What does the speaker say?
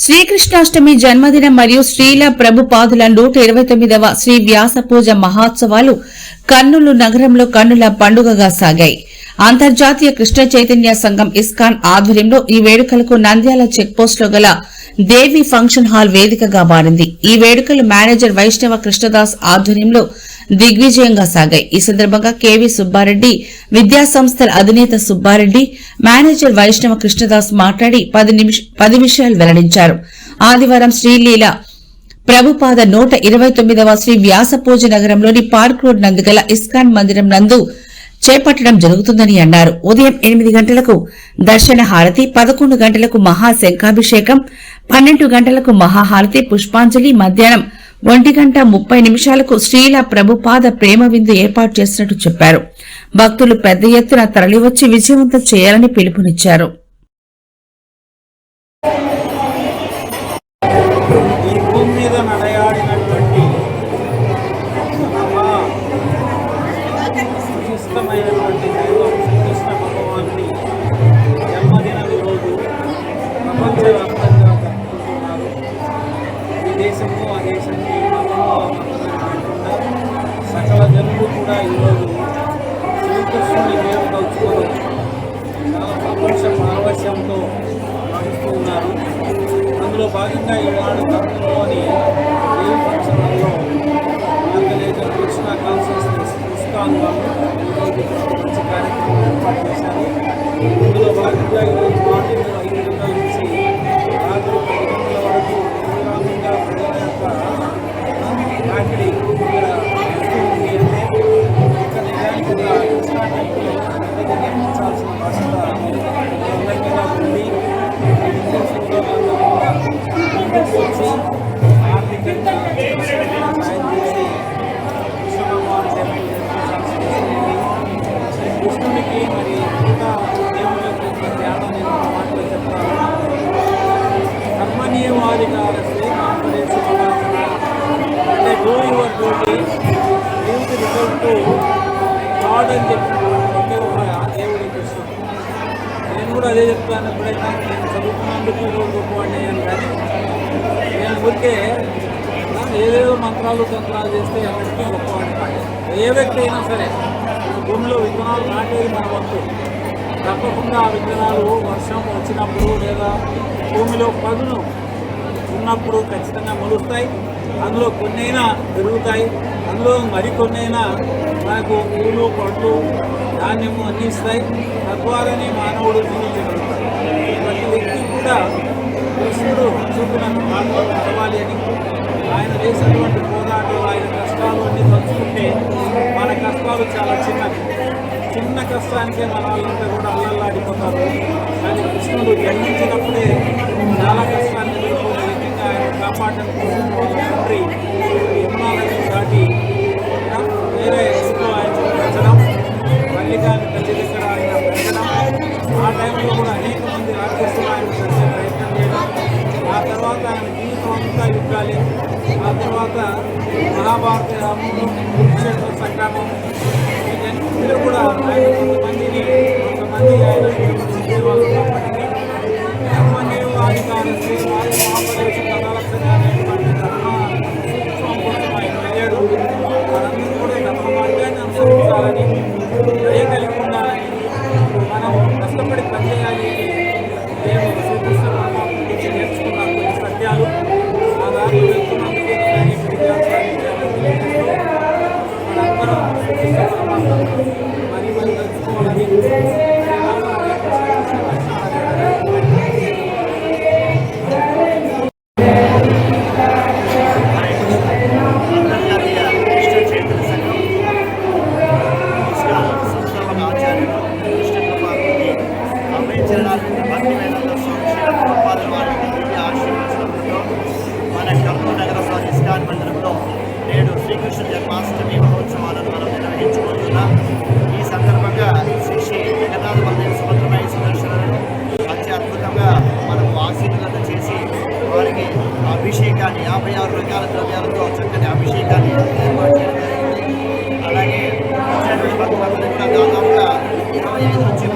శ్రీకృష్ణాష్టమి జన్మదినం మరియు శ్రీల ప్రభుపాదుల నూట ఇరవై తొమ్మిదవ శ్రీ వ్యాస పూజ మహోత్సవాలు కర్నూలు నగరంలో కన్నుల పండుగగా సాగాయి. అంతర్జాతీయ కృష్ణ చైతన్య సంఘం ఇస్కాన్ ఆధ్వర్యంలో ఈ వేడుకలకు నంద్యాల చెక్పోస్టులో గల దేవి ఫంక్షన్ హాల్ వేదికగా మారింది. ఈ వేడుకలు మేనేజర్ వైష్ణవ కృష్ణదాస్ ఆధ్వర్యంలో దిగ్విజయంగా సాగాయి. ఈ సందర్భంగా కెవి సుబ్బారెడ్డి విద్యా సంస్థల అధినేత సుబ్బారెడ్డి మేనేజర్ వైష్ణవ కృష్ణదాస్ మాట్లాడి పది నిమిష- పది విషయాలు వెల్లడించారు. ఆదివారం శ్రీలీల ప్రభుపాద నూట ఇరవై తొమ్మిదవ శ్రీ వ్యాసపూజ నగరంలోని పార్క్ రోడ్ నందు గల ఇస్కాన్ మందిరం నందు చేపట్టడం జరుగుతుందని అన్నారు. ఉదయం ఎనిమిది గంటలకు దర్శన హారతి పదకొండు గంటలకు మహాశంఖాభిషేకం పన్నెండు గంటలకు మహాహారతి పుష్పాంజలి మధ్యాహ్నం ఒంటి గంట ముప్పై నిమిషాలకు శ్రీల ప్రభుపాద ప్రేమ విందు ఏర్పాటు చేసినట్టు చెప్పారు. భక్తులు పెద్ద ఎత్తున తరలివచ్చి విజయవంతం చేయాలని పిలుపునిచ్చారు. ఈ భూమి మీద నడయాడినటువంటి విశిష్టమైనటువంటి దైవం శ్రీకృష్ణ భగవాన్ని జన్మదినం రోజు ప్రపంచవ్యాప్తంగా జరుపుకుంటున్నారు. ఈ దేశము ఆ దేశము ఈ మతము సకల జనులు కూడా ఈరోజు శ్రీకృష్ణుని పేరు తలుచుకొని చాలా ప్రపంచ పారవశ్యంతో భావిస్తూ ఉన్నారు. అందులో భాగంగా ఈనాడు కర్నూలులోని దేవి ఫంక్షన్ నేను చదువుకున్నందుకు ఈరోజు గొప్పవాడిని అయ్యాను కానీ నేను ఊరికే ఏదేదో మంత్రాలు తంత్రాలు చేస్తే ఎవరికి గొప్పవాడిని కాదు ఏ వ్యక్తి అయినా సరే భూమిలో విత్తనాలు నాటేది మన వంతు. తప్పకుండా ఆ విత్తనాలు వర్షం వచ్చినప్పుడు లేదా భూమిలో పదును ఉన్నప్పుడు ఖచ్చితంగా మొలుస్తాయి. అందులో కొన్నైనా పెరుగుతాయి. అందులో మరికొన్నైనా మనకు పూలు పండ్లు ధాన్యము అందిస్తాయి తద్వారానే మానవుడు జీవించగలుగుతాడు. కూడా కృష్ణుడు చూపిన మార్గంలో నడవాలి అని ఆయన చేసినటువంటి పోరాటం ఆయన కష్టాలు అన్ని తలుచుకుంటే మన కష్టాలు చాలా చిన్నవి. చిన్న కష్టానికే మన వాళ్ళంతా కూడా అల్లల్లాడిపోతారు. చెప్పాలి ఆ తర్వాత మహాభారత కురుక్షేత్ర సంగ్రామం. వీటన్నిటిలో కూడా ఆయన కొంతమందిని కొంతమంది ఆయన అభిషేకాన్ని యాభై ఆరు రకాల ద్రవ్యాలతో చక్కని అభిషేకాన్ని ఏర్పాటు చేయడం జరిగింది అలాగే వచ్చినటువంటి భక్తులందరూ కూడా దాదాపుగా ఇరవై ఐదు నుంచి